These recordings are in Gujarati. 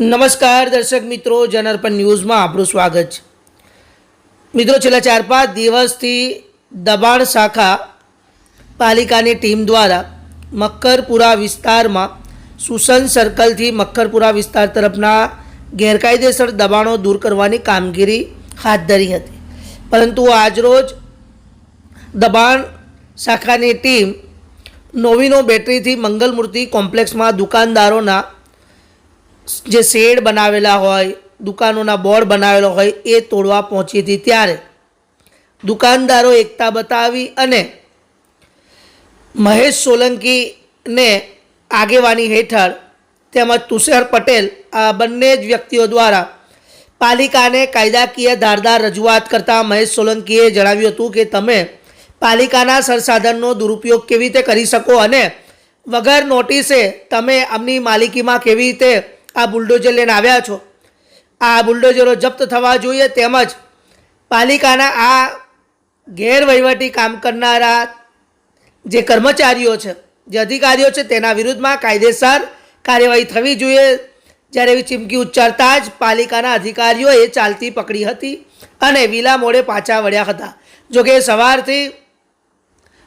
નમસ્કાર દર્શક મિત્રો જનરપન ન્યૂઝમાં આપણું સ્વાગત છે. મિત્રો, છેલ્લા ચાર પાંચ દિવસથી દબાણ શાખા પાલિકાની ટીમ દ્વારા મક્કરપુરા વિસ્તારમાં સુસન સર્કલથી મક્કરપુરા વિસ્તાર તરફના ગેરકાયદેસર દબાણો દૂર કરવાની કામગીરી હાથ ધરી હતી. પરંતુ આજરોજ દબાણ શાખાની ટીમ નોવિનો બેટરીથી મંગલમૂર્તિ કોમ્પ્લેક્સમાં દુકાનદારોના જે શેડ બનાવેલા હોય, દુકાનોના બોર્ડ બનાવેલો હોય, એ તોડવા પહોંચી હતી ત્યારે. દુકાનદારો એકતા બતાવી અને મહેશ સોલંકીને આગેવાની હેઠળ તેમજ તુષાર પટેલ, આ બંને જ વ્યક્તિઓ દ્વારા પાલિકાને કાયદાકીય ધારદાર રજૂઆત કરતાં મહેશ સોલંકીએ જણાવ્યું હતું કે, તમે પાલિકાના સંસાધનનો દુરુપયોગ કેવી રીતે કરી શકો અને વગર નોટિસે તમે આમની માલિકીમાં કેવી રીતે આ બુલડોઝર લઈને આવ્યા છો. આ બુલડોઝરો જપ્ત થવા જોઈએ તેમજ પાલિકાના આ ગેરવહીવટી કામ કરનારા જે કર્મચારીઓ છે, જે અધિકારીઓ છે, તેના વિરુદ્ધમાં કાયદેસર કાર્યવાહી થવી જોઈએ. જ્યારે એવી ચીમકી ઉચ્ચારતા જ પાલિકાના અધિકારીઓએ ચાલતી પકડી હતી અને વિલા મોડે પાછા વળ્યા હતા. જોકે સવારથી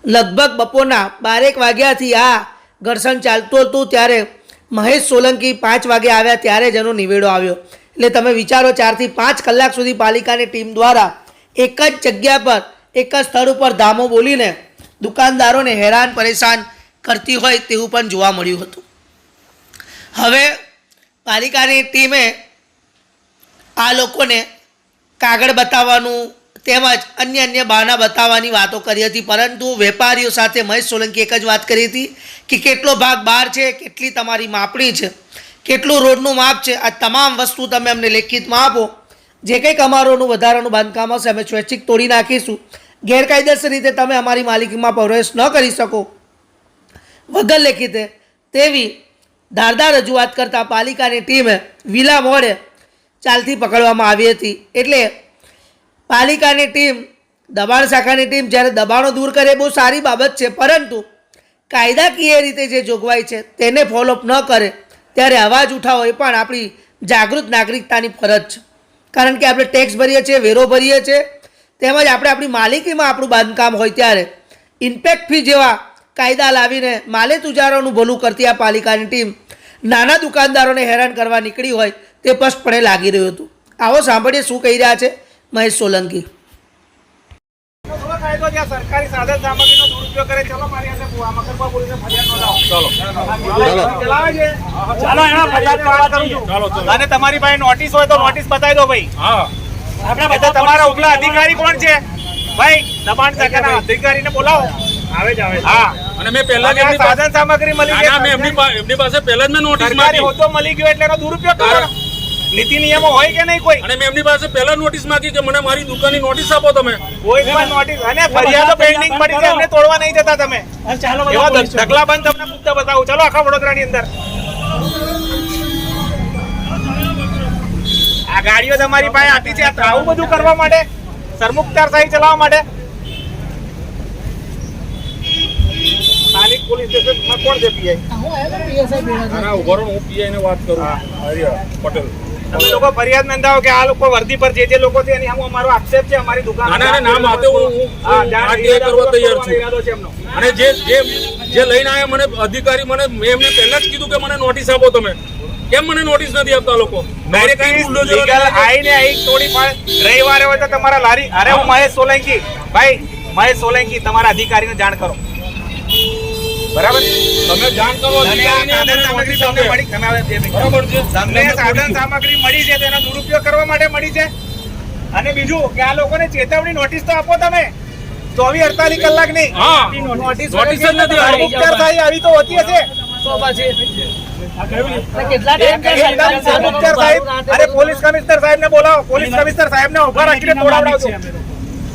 લગભગ બપોરના બારેક વાગ્યાથી આ ઘર્ષણ ચાલતું હતું, ત્યારે મહેશ સોલંકી પાંચ વાગે આવ્યા ત્યારે જ એનો નિવેડો આવ્યો. એટલે તમે વિચારો ચારથી પાંચ કલાક સુધી પાલિકાની ટીમ દ્વારા એક જ જગ્યા પર, એક જ સ્થળ ઉપર ધામો બોલીને દુકાનદારોને હેરાન પરેશાન કરતી હોય તેવું પણ જોવા મળ્યું હતું. હવે પાલિકાની ટીમે આ લોકોને કાગળ બતાવવાનું તેમજ અન્ય અન્ય બહાના બતાવવાની વાતો કરી હતી, પરંતુ વેપારીઓ સાથે મહેશ સોલંકી એક જ વાત કરી હતી કે કેટલો ભાગ બહાર છે, કેટલી તમારી માપણી છે, કેટલું રોડનું માપ છે, આ તમામ વસ્તુ તમે અમને લેખિતમાં આપો. જે કંઈક અમારોનું વધારાનું બાંધકામ હશે, અમે સ્વૈચ્છિક તોડી નાખીશું. ગેરકાયદેસર રીતે તમે અમારી માલિકીમાં પ્રવેશ ન કરી શકો. વગર લેખિતે તેવી ધારદાર રજૂઆત કરતાં પાલિકાની ટીમે વિલા મોડે ચાલથી પકડવામાં આવી હતી. એટલે પાલિકાની ટીમ, દબાણ શાખાની ટીમ જ્યારે દબાણો દૂર કરે બહુ સારી બાબત છે. પરંતુ કાયદાકીય રીતે જે જોગવાઈ છે તેને ફોલોઅપ ન કરે ત્યારે અવાજ ઉઠાવો એ પણ આપણી જાગૃત નાગરિકતાની ફરજ છે. કારણ કે આપણે ટેક્સ ભરીએ છીએ, વેરો ભરીએ છીએ, તેમજ આપણે આપણી માલિકીમાં આપણું બાંધકામ હોય ત્યારે ઇન્પેક્ટ ફી જેવા કાયદા લાવીને માલે તુજારોનું ભલું કરતી આ પાલિકાની ટીમ નાના દુકાનદારોને હેરાન કરવા નીકળી હોય તે સ્પષ્ટપણે લાગી રહ્યું હતું. આવો સાંભળીએ શું કહી રહ્યા છે. મહેશ સોલંકી. સરકારી સાધન સામગ્રીનો દુરુપયોગ કરે ચલો મારી અને તમારી પાસે નોટિસ હોય તો નોટિસ બતાવી દો ભાઈ. આપણે બધા તમારા ઉપલા અધિકારી કોણ છે? ભાઈ દબાણ શાખાના અધિકારીને બોલાવો. આવે જ આવે હા. અને મેં પહેલા જ સાધન સામગ્રી મળી ગઈ એમની પાસે પહેલા જ મેં નોટિસ માંગી હોદ્દો મળી ગયો એટલે એનો દુરુપયોગ કરો. નીતિ નિયમો હોય કે નહીં કોઈ? અને મેં એમની પાસે પહેલા નોટિસ માંગી કે મને મારી દુકાનની નોટિસ આપો તમે. કોઈ પણ નોટિસ અને ફરિયાદો પેન્ડિંગ પડી છે એમને તોડવા નહીં જતા તમે. એવા ઢગલા બંધ તમને મુદ્દા બતાવું. ચલો આખા વડોદરાની અંદર. આ ગાડીઓ તમારી પાસે આપી છે. આવું બધું કરવા માટે સરમુખત્યારશાહી ચલાવવા માટે. સ્થાનિક પોલીસ સ્ટેશનમાં કોણ છે પીઆઈ હું ઊભો રહો, હું પીઆઈ ને વાત કરું. હરિયા પટેલ. તમે લોકો ફરિયાદ નોંધાવો કે આ લોકો વર્દી પર જે જે લોકો છે એની સામે અમારો આક્ષેપ છે અમારી દુકાન ના, ના, ના, નામ આપે હું- હું- હા, હું જાણ આ ઈરાદા કરવા તૈયાર છું. ઈરાદો છે એમનો. અને જે જે જે લઈને આવ્યા મને અધિકારી મને મેં એમને પહેલા જ કીધું કે મને નોટિસ આપો તમે. કેમ મને નોટિસ નથી આપતા લોકો? ડાયરેક્ટ અહીં bulldozer આઈને તોડી પાડ. રવિવારે હોય તો તમારા લારી અરે હું. મહેશ સોલંકી. ભાઈ મહેશ સોલંકી તમારા અધિકારીને જાણ કરો. બરાબર? તમે જાણ કરો તમને સાધન સામગ્રી તમને મળી છે. તમને સાધન સામગ્રી મળી છે તેનો દુરુપયોગ કરવા માટે મળી છે. અને બીજું કે આ લોકોને ચેતવણી નોટિસ તો આપો તમે. ચોવીસ અડતાલીસ કલાક નહીં. નોટિસ નોટિસ જ નથી આવી. થાય આવી તો હોતી હશે. પોલીસ કમિશનર સાહેબને બોલાવો. પોલીસ કમિશનર સાહેબને ઊભા રાખીને તોડાવડાવજો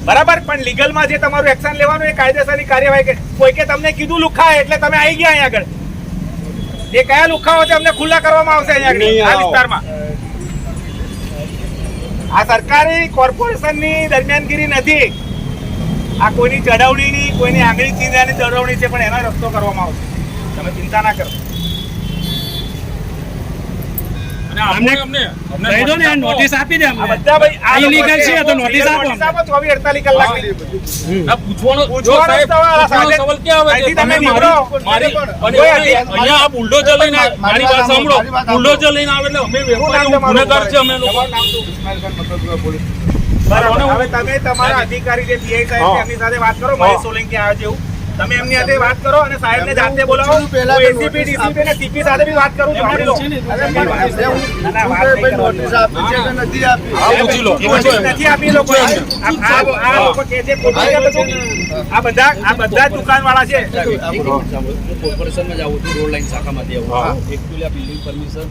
બરાબર? પણ લીગલમાં જે તમારું એક્શન લેવાનું એ કાયદેસરની કાર્યવાહી કે કોઈ તમને કીધું લુખા એટલે તમે આવી ગયા અહીંયા આગળ. એ કયા લુખાઓ છે અમને ખુલ્લા કરવામાં આવશે અહીંયા આગળ આ વિસ્તારમાં. આ સરકારી કોર્પોરેશનની દરમિયાનગીરી નથી. આ કોઈની ચડાવણીની કોઈની આંગળી ચીંધ્યાની ચડાવણી છે પણ એનો રસ્તો કરવામાં આવશે. તમે ચિંતા ના કરો અને આપો ને અમને અમને. નોટિસ આપી. દે અમને. બધા ભાઈ લોકો છે તો નોટિસ આપો 24 48 કલાકની. ના, પૂછવાનો જો સાહેબ, સવાલ ક્યાં આવે છે? તમે. મારી મારી અહીંયા આ બુલડોઝર લઈને મારી વાત સાંભળો. બુલડોઝર લઈને આવે એટલે અમે વેપારી ગુનેગાર છે અમે લોકો. બરાબર. હવે તમે તમારા અધિકારી જે પીઆઈ સાહેબ એમની સાથે વાત કરો. મહેશ સોલંકી આવે છે એવું. તમે એમની સાથે વાત કરો અને સાહેબને જાતે બોલાવો. હું એસીપી ડીસીપી અને સીપી સાથે બી વાત કરું છું. સાંભળી લો. ના, ના, વાત નહીં કરવાની. આ પૂછી લો. નથી આપી લોકો. આ આ- લોકો કે છે. આ બધા આ બધા દુકાનવાળા છે. કોર્પોરેશનમાં જાવું છું રોડ લાઈન શાખામાંથી આવું છું. એકચ્યુઅલી આ બિલ્ડિંગ પરમિશન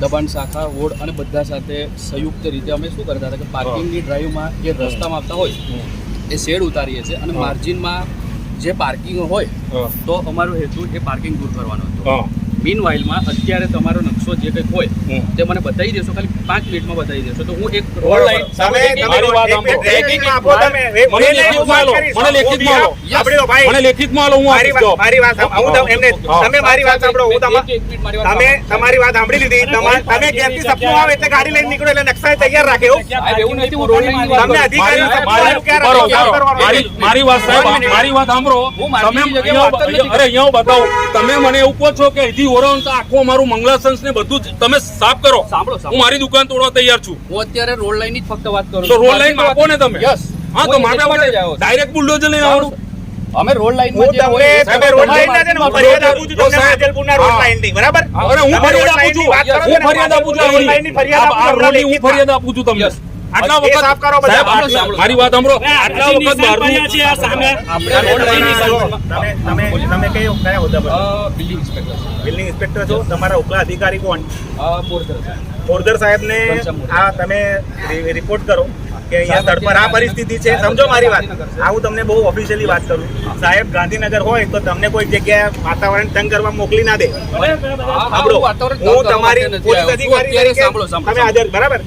દબાણ શાખા વોર્ડ અને બધા સાથે સંયુક્ત રીતે અમે શું કરતા હતા કે પાર્કિંગની ડ્રાઈવમાં જે રસ્તામાં આપતા હોય એ શેડ ઉતારીએ છીએ અને માર્જિનમાં જે પાર્કિંગ હોય તો અમારો હેતુ એ પાર્કિંગ દૂર કરવાનો હતો. હા. મીન વાઇલમાં અત્યારે તમારો નકશો જે કંઈક હોય તે મને બતાવી દેશો ખાલી પાંચ મિનિટમાં બતાવી દેશો. તો હું એક રોડ લાઈન તમે તમે મારી વાત સાંભળો. એક મિનિટ આપો તમે. મને મિનિટ હું લેખિતમાં વાત આલો. કરીશ. મને લેખિતમાં આલો. સાંભળી લો ભાઈ? મને લેખિતમાં આલો હું મારી વાત મારી વાત હું એમને તમે મારી વાત સાંભળો હું તમા- એક- એક મિનિટ મારી વાત તમે તમારી વાત સાંભળી લીધી. તમારે તમે સપનું આવે એટલે ગાડી લઈને નીકળો એટલે નકશા તૈયાર રાખે. એવું? સાહેબ, નથી હું રોડ તમને અધિકારી મારી- વાત સાહેબ મારી વાત સાંભળો. તમે અરે અહીંયા હું તમે મને એવું કહો છો કે અહીંથી ઓરાવન તો આખું અમારું મંગલાસંસ ને બધું જ. તમે સાફ કરો. સાંભળો. હું મારી દુકાન તોડવા તૈયાર છું. હું અત્યારે રોડ લાઈનની ફક્ત વાત કરું તો રોડ લાઈન આપો ને તમે? યસ હા તો મારા માટે. ડાયરેક્ટ બુલડોઝર લઈને આવવાનું? અમે રોડ લાઈનમાં જે હોય તમે રોડ લાઈન ના છે ને હું ફરિયાદ આપું છું તમને સાહેબ, માજલપુરના રોડ લાઈનની બરાબર? અરે હું ફરિયાદ આપું છું. હું ફરિયાદ આપું છું રોડ લાઈનની ફરિયાદ આપું છું, હું ફરિયાદ આપું છું તમને. આટલા વખત સાફ કરો સાહેબ, મારી વાત સાંભળો. આટલા વખત બહારનું છે આ સામે. આપણે રોડ લાઈન તમે તમે તમે કયો કયા હોદ્દા પર? બિલ્ડિંગ ઇન્સ્પેક્ટર બિલ્ડિંગ ઇન્સ્પેક્ટર છો. તમારા ઉપલા અધિકારી કોણ? બોરધર સાહેબ. પોરદર સાહેબને આ તમે રિપોર્ટ કરો. કે અહીંયા સ્થળ પર આ પરિસ્થિતિ છે. સમજો મારી વાત. આ હું તમને બહુ ઓફિશિયલી વાત કરું. સાહેબ ગાંધીનગર હોય તો તમને કોઈ જગ્યાએ વાતાવરણ તંગ કરવા મોકલી ના દે. સાંભળો. હું તમારી પોલીસ અધિકારી તરીકે તમે હાજર બરાબર?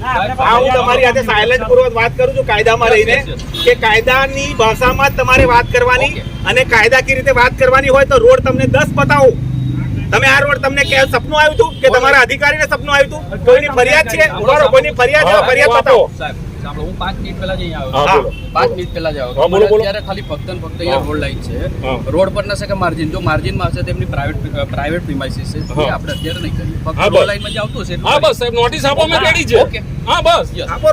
આ હું તમારી સાથે સાયલેન્ટ પૂર્વક વાત કરું છું કાયદામાં રહીને કે કાયદાની ભાષામાં તમારે વાત કરવાની અને કાયદાકીય રીતે વાત કરવાની હોય તો રોડ તમને દસ બતાવો. તમે આ રોડ તમને કે સપનું આવ્યું હતું કે તમારા અધિકારીને સપનું આવ્યું હતું? કોઈની ફરિયાદ છે? કોઈની ફરિયાદ છે ફરિયાદ બતાવો. સાહેબ, સાંભળો, હું પાંચ મિનિટ પહેલા જ અહીંયા આવ્યો. પાંચ મિનિટ પહેલા જ આવ્યો. હા, છું. બોલો, મને બોલો. અત્યારે ખાલી ફક્ત ફક્ત અહીંયા રોડ લાઈન છે. રોડ પર ના છે માર્જિન જો માર્જિનમાં હશે તેમની પ્રાઇવેટ પ્રાઇવેટ પ્રિમાઇસીસ છે. એ આપણે અત્યારે નહીં કરીએ. ફક્ત રોડ લાઈનમાં જે આવતું છે હા. બસ સાહેબ નોટિસ આપો મેં રેડી છે. ઓકે. હા બસ. આપો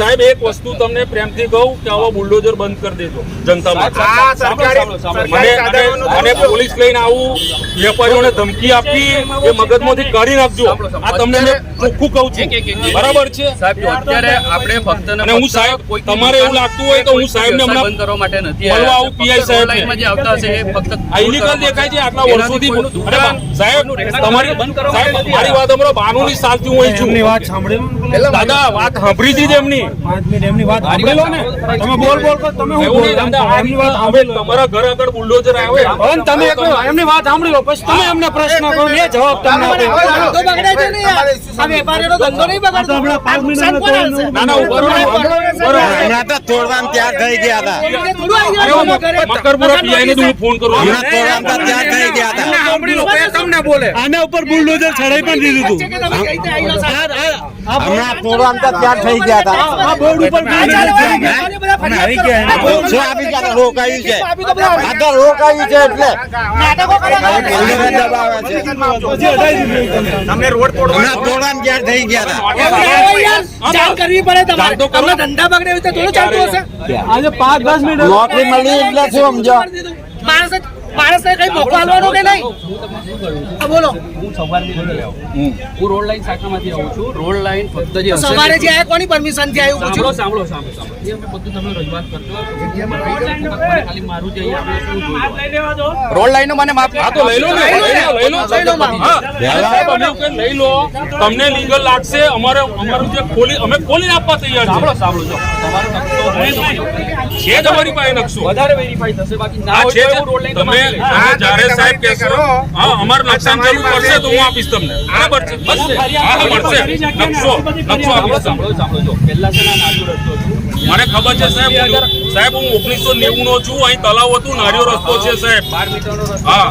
સાહેબ એક વસ્તુ તમને પ્રેમથી કહું કે આવો બુલડોઝર બંધ કરી દેજો જનતા માટે. મને. પોલીસ લઈને આવું. વેપારીઓને ધમકી આપી એ મગજમાંથી કાઢી નાખજો. આ તમને મેં ચોખ્ખું કહું છું. બરાબર છે? અત્યારે આપણે ફક્ત અને હું સાહેબ, તમારે એવું લાગતું હોય તો હું સાહેબને હમણાં બંધ કરવા માટે નથી મળવા આવું પીઆઈ. લાઈનમાં જે આવતા હશે એ ફક્ત આઈલીગલ દેખાય છે આટલા વર્ષોથી. અરે સાહેબ તમારી બંધ કરવા સાહેબ મારી વાત સાંભળો બાનુની સાલથી હું અહીં છું. વાત સાંભળી દાદા વાત સાંભળી હતી એમની પાંચ મિનિટ એમની વાત સાંભળી લો ને? તમે બોલ બોલ કરો તમે હું એવું બોલ? દાદા એમની વાત રીતના તમારા ઘર આગળ બુલડોઝર આવે. તમે એમની વાત સાંભળી લો પછી તમે અમને પ્રશ્ન કરો એ જવાબ તમને આપે. ધંધો બગડે છે ને આ. વેપારીનો ધંધો નહીં બગડતો. આ નુકસાન કોને હશે? ના ના ઊભા રહો ને. ઊભા રહો. હમણાં તો તોડવાનું ત્યાં થઈ ગયા હતા. એટલે થોડું આવી અરે જાય હું ઘરે. મકરપુરા PI ને હું ફોન કરું. હમણાં તોડવાનું તો ત્યાં થઈ ગયા હતા. સાંભળી લો તમને બોલે. આના ઉપર બુલડોઝર ચડાઈ પણ દીધું છે આવી સાહેબ? હમણાં તોડવાનું તો થઈ ગયા હતા. આ બોર્ડ ઉપર આ ચાલે ભાઈ, વેપારીઓ બધા ફરિયાદ કરે. છે. આપી ગયા રોકાયું છે. આપી તો બધા આ તો રોકાયું છે એટલે. તમને રોડ તોડવાનું થઈ ગયા હતા કરવી પડે તમારે. ધંધા બગડે એવી થોડું ચાલતું હશે? આજે પાંચ દસ મિનિટ નોકરી મળી એટલે શું સમજો માણસ માણસને કઈ મોકો આલવાનો કે નહીં? બોલો. હું સવારથી નથી આવ્યો. હું રોડ લાઈન શાખામાંથી આવું છું. રોડ લાઈન ફક્ત જે સવારે જે આયા કોની પરમિશનથી આવ્યું સાંભળો સાંભળો સાંભળો સાંભળો. એ અમે બધું તમે રજૂઆત કરજો. ખાલી મારું જે આપણે શું જોયું. રોડ લાઈનો મને માફ હા તો લઈ લો ને. લઈ લો લઈ લો લઈ લો મામ. હા. સાહેબ, અમે એવું લઈ લો. તમને લીગલ લાગશે. અમારે અમારું જે ખોલી અમે ખોલી આપવા તૈયાર સાંભળો છે સાંભળો જો. તમારો નકશો છે તમારી પાસે નકશો. વધારે વેરીફાઈ થશે બાકી ના હોય તો રોડ લાઈન તમે તમારી તમે હા, જ્યારે સાહેબ કહેશો? હા અમારે નુકસાન તમારી પડશે તો હું આપીશ તમને. બરાબર છે? બસ હા મળશે. નકશો નકશો આપીશ. મને ખબર છે સાહેબ સાહેબ હું ઓગણીસો નેવું નો છું અહીં તલાવ હતું નારિયો રસ્તો છે સાહેબ. બાર મીટરનો રસ્તો હા.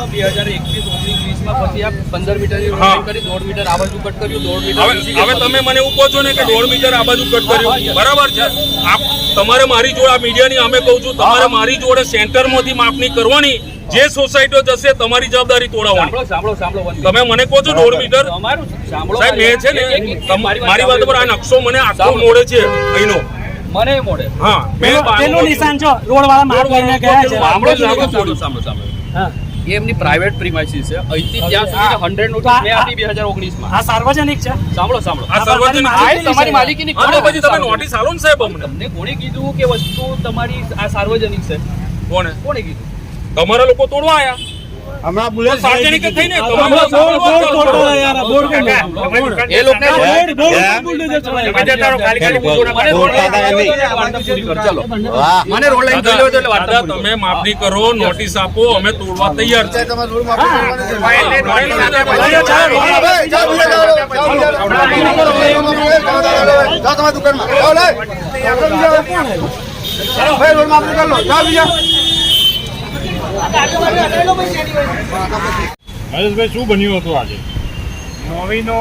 હતો. બે હજાર એકવીસ ઓગણીસ વીસ ઓગણીસમાં પછી આ પંદર મીટરની રોડ કરી દોઢ મીટર આ બાજુ કટ કર્યું દોઢ મીટર હવે બીજી હવે બાજુ. તમે મને એવું કહો છો ને કે દોઢ મીટર આ બાજુ કટ કર્યું. બરાબર છે. આપ તમારે મારી જોડે આ મીડિયાની અમે કહું છું તમારે મારી જોડે સેન્ટરમાંથી માપણી કરવાની જે સોસાયટીઓ જશે તમારી જવાબદારી તોડાવવાની. સાંભળો સાંભળો સાંભળો તમે મને કહો છો દોઢ મીટર? સાહેબ મેં છે ને મારી વાત પર આ નકશો મને આખો મોડે છે અહીંનો. મને મોડે. હા મેં પેલું નિશાન છો રોડ વાળા માર્ગ લઈને ગયા છે. સાંભળો. સાંભળો સાંભળો. હા. એ એમની પ્રાઇવેટ પ્રિમાઇસીસ છે. અહીંથી ત્યાં સુધી હંડ્રેડ નોટિસ મેં આપી બે હજાર ઓગણીસમાં. આ સાર્વજનિક છે? સાંભળો સાંભળો. આ સાર્વજનિક તમારી માલિકીની કોણે પછી તમે નોટિસ આલો ને સાહેબ અમને. તમને કોણે કીધું કે વસ્તુ તમારી આ સાર્વજનિક છે? કોણે? કોણે કીધું? તમારા લોકો તોડવા આયા. હમણાં બુલેટ સાર્વજનિક થઈને એ લોકોને મને રોડ લાઈન જોઈ લો નહીં. એટલે વાર્તા કરો. ચાલો મને રોડ લાઈન જોઈ લો એટલે વાર્તા દાદા તમે માફી કરો નોટિસ આપો અમે તોડવા તૈયાર છે એટલે નોટિસ આપે પછી- જા ચાલો, મહેશભાઈ, શું બન્યું હતું આજે? નોવીનો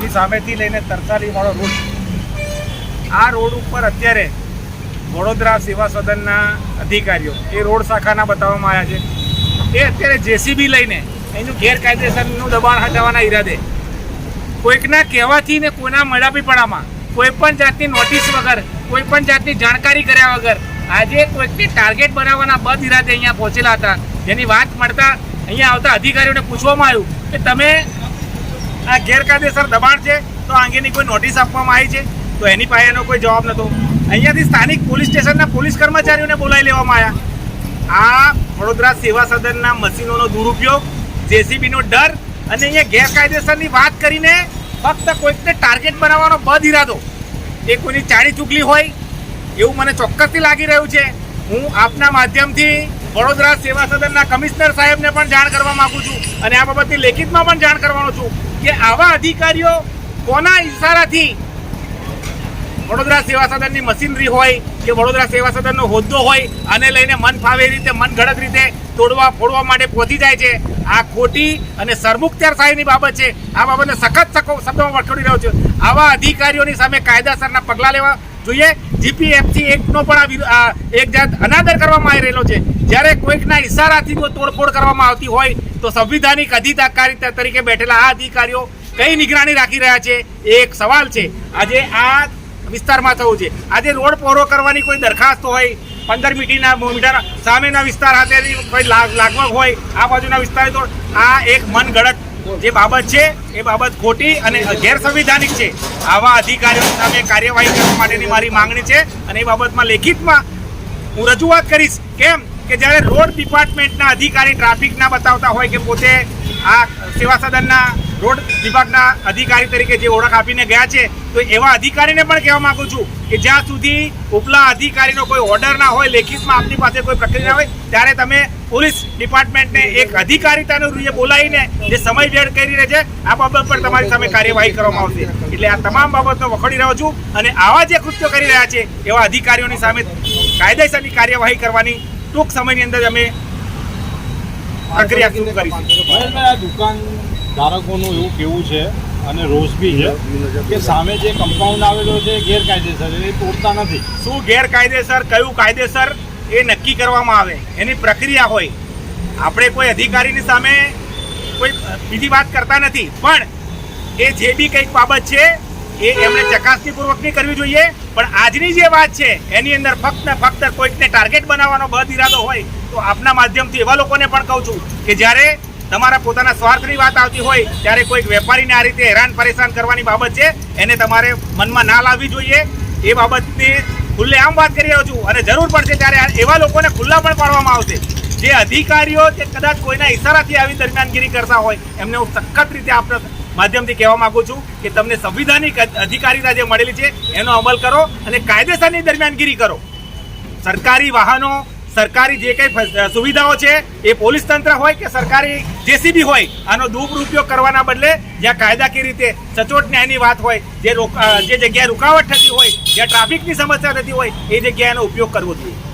ની સામેથી લઈને તરસાલી વાળો રોડ. આ રોડ ઉપર અત્યારે વડોદરા સેવા સદનના અધિકારીઓ, એ રોડ શાખાના બતાવવામાં આવ્યા છે. એ અત્યારે જેસીબી લઈને એનું ગેરકાયદેસરનું દબાણ હટાવવાના ઈરાદે. કોઈકના કહેવાથી ને કોઈના મળાપીપણામાં કોઈ પણ જાતની નોટિસ વગર, કોઈ પણ જાતની જાણકારી કર્યા વગર આજે કોઈકને ટાર્ગેટ બનાવવાના બદ ઈરાદે અહીંયા પહોંચેલા હતા. જેની વાત મળતા અહીંયા આવતા અધિકારીઓને પૂછવામાં આવ્યું કે તમે આ ગેરકાયદેસર દબાણ છે તો આ અંગેની કોઈ નોટિસ આપવામાં આવી છે? તો એની પાસે એનો કોઈ જવાબ નહોતો. અહીંયાથી સ્થાનિક પોલીસ સ્ટેશનના પોલીસ કર્મચારીઓને બોલાવી લેવામાં આવ્યા. આ વડોદરા સેવા સદનના મશીનોનો દુરુપયોગ, જેસીબીનો ડર અને અહીંયા ગેરકાયદેસરની વાત કરીને ફક્ત કોઈકને ટાર્ગેટ બનાવવાનો બદ ઈરાદો. એ કોઈની ચાડી ચૂકલી હોય એવું મને ચોક્કસથી લાગી રહ્યું છે. હું આપના માધ્યમથી વડોદરા સેવા સદનના કમિશનર સાહેબને પણ જાણ કરવા માગું છું અને આ બાબતની લેખિતમાં પણ જાણ કરવાનો છું કે આવા અધિકારીઓ કોના ઇશારાથી વડોદરા સેવા સદનની મશીનરી હોય કે વડોદરા સેવા સદનનો હોદ્દો હોય આને લઈને મન ફાવે રીતે મનગઢત રીતે તોડવા, ફોડવા માટે પહોંચી જાય છે. આ ખોટી અને સરમુખત્યારશાહીની બાબત છે. આ બાબતને સખત સખો શબ્દોમાં વખોડી રહ્યો છું. આવા અધિકારીઓની સામે કાયદાસરના પગલાં લેવા જોઈએ. જીપીએફસી એકનો પણ આ એક જાત અનાદર કરવામાં આવી રહેલો છે. જ્યારે કોઈકના ઇશારાથી જો તોડફોડ કરવામાં આવતી હોય, તો સંવિધાનિક અધિકારી તરીકે બેઠેલા આ અધિકારીઓ કઈ નિગરાની રાખી રહ્યા છે? એ એક સવાલ છે. આજે આ વિસ્તારમાં થવું છે. આજે રોડ પહોળો કરવાની કોઈ દરખાસ્ત હોય, પંદર મીટીના મીટર સામેના વિસ્તાર સાથે કોઈ લાગવા હોય, આ બાજુના વિસ્તાર તો આ એક મન ગળત જે બાબત છે, એ બાબત ખોટી અને ગેરસંવિધાનિક છે. આવા અધિકારીઓ સામે કાર્યવાહી કરવા માટેની મારી માંગણી છે અને એ બાબતમાં લેખિતમાં હું રજૂઆત કરીશ. કેમ? કે જ્યારે રોડ ડિપાર્ટમેન્ટના અધિકારી ટ્રાફિકના બતાવતા હોય કે પોતે આ સેવા સદનના રોડ વિભાગના અધિકારી તરીકે જે ઓળખ આપીને ગયા છે, તો એવા અધિકારીને પણ કહેવા માંગુ છું કે જ્યાં સુધી ઉપલા અધિકારીનો કોઈ ઓર્ડર ના હોય, લેખિતમાં આપની પાસે કોઈ પ્રક્રિયા ના હોય, ત્યારે તમે પોલીસ ડિપાર્ટમેન્ટને એક અધિકારીતાનું રૂએ બોલાવીને જે સમય વેડ કરી રહે છે આ બાબત પર તમારી સામે કાર્યવાહી કરવામાં આવશે. એટલે આ તમામ બાબતનો વખોડી રહ્યો છું અને આવા જે કૃત્યો કરી રહ્યા છે, એવા અધિકારીઓની સામે કાયદેસરની કાર્યવાહી કરવાની ટૂંક સમયની અંદર અમે પ્રક્રિયા શરૂ કરીશું. આ દુકાન ધારકોનું એવું કેવું છે અને રોષ બી છે કે સામે જે કમ્પાઉન્ડ આવેલો છે ગેરકાયદેસર એ તોડતા નથી. શું ગેરકાયદેસર કયું કાયદેસર એ નક્કી કરવામાં આવે. એની પ્રક્રિયા હોય. આપણે કોઈ અધિકારીની સામે કોઈ બીજી વાત કરતા નથી. પણ એ જે બી કંઈક બાબત છે એ એમણે ચકાસણીપૂર્વકની કરવી જોઈએ. પણ આજની જે વાત છે, એની અંદર ફક્ત ને ફક્ત કોઈકને ટાર્ગેટ બનાવવાનો બદ ઇરાદો હોય, તો આપના માધ્યમથી એવા લોકોને પણ કહું છું કે જ્યારે તમારા પોતાના સ્વાર્થની વાત આવતી હોય, ત્યારે કોઈક વેપારીને આ રીતે હેરાન પરેશાન કરવાની બાબત છે, એને તમારે મનમાં ના લાવવી જોઈએ. એ બાબતની ખુલ્લે આમ વાત કરી રહ્યો છું અને જરૂર પડશે ત્યારે એવા લોકોને ખુલ્લા પણ પાડવામાં આવશે, જે અધિકારીઓ કે કદાચ કોઈના ઈશારાથી આવી દરમિયાનગીરી કરતા હોય, એમને હું સખત રીતે આપણા માધ્યમથી કહેવા માંગુ છું કે તમને સંવિધાનિક અધિકારીતા જે મળેલી છે, એનો અમલ કરો અને કાયદેસરની દરમિયાનગીરી કરો. સરકારી વાહનો, સરકારી જે કંઈ સુવિધાઓ છે, એ પોલીસ તંત્ર હોય કે સરકારી જેસીબી હોય, આનો દુરુપયોગ કરવાના બદલે જ્યાં કાયદાકીય રીતે સચોટ ન્યાયની વાત હોય, જે જે જગ્યાએ રૂકાવટ થતી હોય, જ્યાં ટ્રાફિકની સમસ્યા થતી હોય, એ જગ્યાએ એનો ઉપયોગ કરવો જોઈએ.